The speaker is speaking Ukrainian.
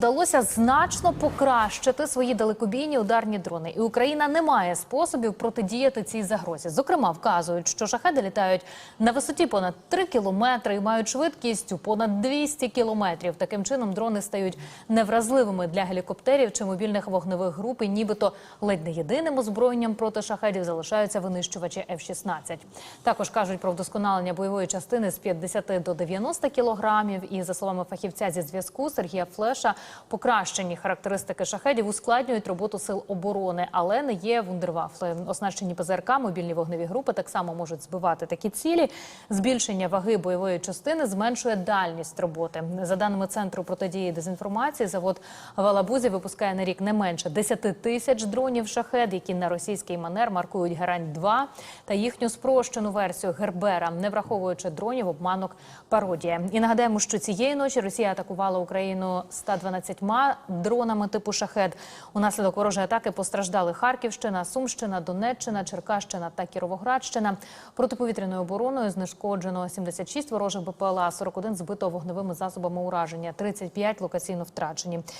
Вдалося значно покращити свої далекобійні ударні дрони, і Україна не має способів протидіяти цій загрозі. Зокрема, вказують, що шахеди літають на висоті понад 3 кілометри і мають швидкість у понад 200 кілометрів. Таким чином дрони стають невразливими для гелікоптерів чи мобільних вогневих груп. І нібито ледь не єдиним озброєнням проти шахедів залишаються винищувачі F-16. Також кажуть про вдосконалення бойової частини з 50 до 90 кілограмів. І за словами фахівця зі зв'язку Сергія Флеша, покращені характеристики шахедів ускладнюють роботу сил оборони, але не є вундервафли. Оснащені ПЗРК, мобільні вогневі групи так само можуть збивати такі цілі. Збільшення ваги бойової частини зменшує дальність роботи. За даними центру протидії дезінформації, завод в Алабузі випускає на рік не менше 10 тисяч дронів шахед, які на російський манер маркують герань 2 та їхню спрощену версію Гербера, не враховуючи дронів обманок пародія. І нагадаємо, що цієї ночі Росія атакувала Україну 112 дронами типу шахет. Унаслідок ворожої атаки постраждали Харківщина, Сумщина, Донеччина, Черкащина та Кіровоградщина. Протиповітряною обороною знешкоджено 76 ворожих БПЛА, 41 збито вогневими засобами ураження, 35 локаційно втрачені.